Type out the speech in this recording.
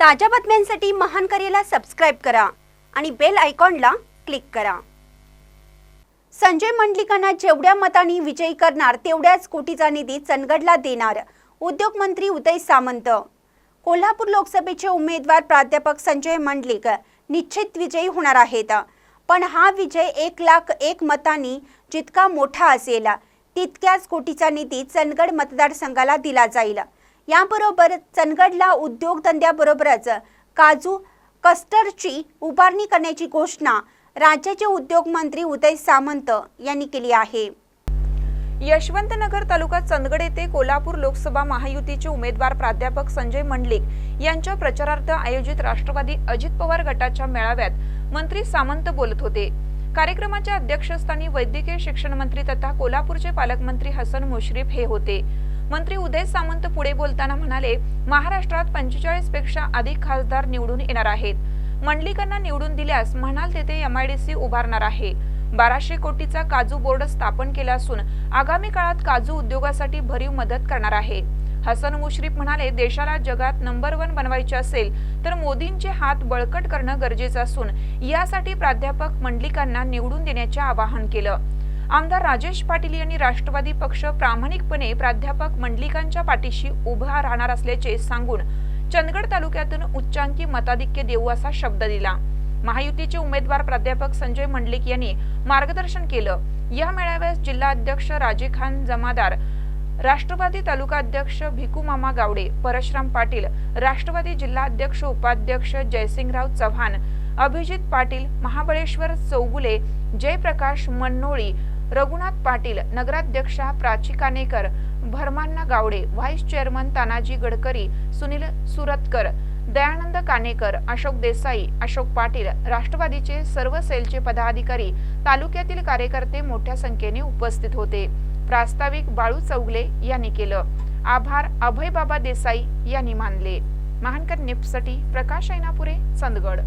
ताज्या बातम्यांसाठी महान करेला सबस्क्राईब करा आणि बेल आयकॉनला क्लिक करा. संजय मंडलिकांना जेवढ्या मतांनी विजयी करणार तेवढ्याच कोटीचा निधी चंदगडला देणार उद्योगमंत्री उदय सामंत. कोल्हापूर लोकसभेचे उमेदवार प्राध्यापक संजय मंडलिक निश्चित विजयी होणार आहेत. पण हा विजय एक लाख एक मतांनी जितका मोठा असेल तितक्याच कोटीचा निधी चंदगड मतदारसंघाला दिला जाईल. याबरोबर चंदगडला उद्योगधंद्याबरोबरच काजू कस्टरची उभारणी करण्याची घोषणा राज्याचे उद्योग मंत्री उदय सामंत यांनी केली आहे. यशवंतनगर तालुका चंदगड येथे कोल्हापूर लोकसभा महायुतीचे उमेदवार प्राध्यापक संजय मंडलिक यांच्या प्रचारार्थ आयोजित राष्ट्रवादी अजित पवार गटाच्या मेळाव्यात मंत्री सामंत बोलत होते. कार्यक्रमाच्या अध्यक्षस्थानी वैद्यकीय शिक्षण मंत्री तथा कोल्हापूरचे पालकमंत्री हसन मुश्रीफ हे होते. मंत्री उदय सामंत पुढे बोलताना म्हणाले महाराष्ट्रात पंचेचाळीसपेक्षा अधिक खासदार निवडून येणार आहेत. मंडलिकांना निवडून दिल्यास म्हणाल तेथे एमआयडीसी उभारणार आहे. बाराशे कोटीचा काजू बोर्ड स्थापन केला असून आगामी काळात काजू उद्योगासाठी भरीव मदत करणार आहे. हसन मुश्रीफ म्हणाले देशाला जगात नंबर वन बनवायचे असेल तर मोदींचे हात बळकट करणं गरजेचं असून यासाठी प्राध्यापक मंडलिकांना निवडून देण्याचे आवाहन केलं. आमदार राजेश पाटील यांनी राष्ट्रवादी पक्ष प्रामाणिकपणे प्राध्यापक मंडलिकांच्या पाठीशी उभा राहणार असल्याचे सांगून चंदगड तालुक्यातून उच्चांकी मताधिक्य देऊ असा शब्द दिला. महायुतीचे उमेदवार प्राध्यापक संजय मंडलिक यांनी मार्गदर्शन केलं. या मेळाव्यास जिल्हा अध्यक्ष राजे खान जमादार राष्ट्रवादी तालुका अध्यक्ष भिकू मामा गावडे परशुराम पाटील राष्ट्रवादी जिल्हा अध्यक्ष उपाध्यक्ष जयसिंगराव चव्हाण अभिजित पाटील महाबळेश्वर चौगुले जयप्रकाश मन्नोळी रघुनाथ पाटील नगराध्यक्षा प्राची कानेकर भरमान्ना गावडे व्हाईस चेअरमन तानाजी गडकरी सुनील सुरतकर दयानंद कानेकर अशोक देसाई अशोक पाटील राष्ट्रवादीचे सर्व सेलचे पदाधिकारी तालुक्यातील कार्यकर्ते मोठ्या संख्येने उपस्थित होते. प्रास्ताविक बाळू चौगले यांनी केलं. आभार अभय बाबा देसाई यांनी मानले. महानकर निप्ससाठी प्रकाश ऐनापुरे चंदगड.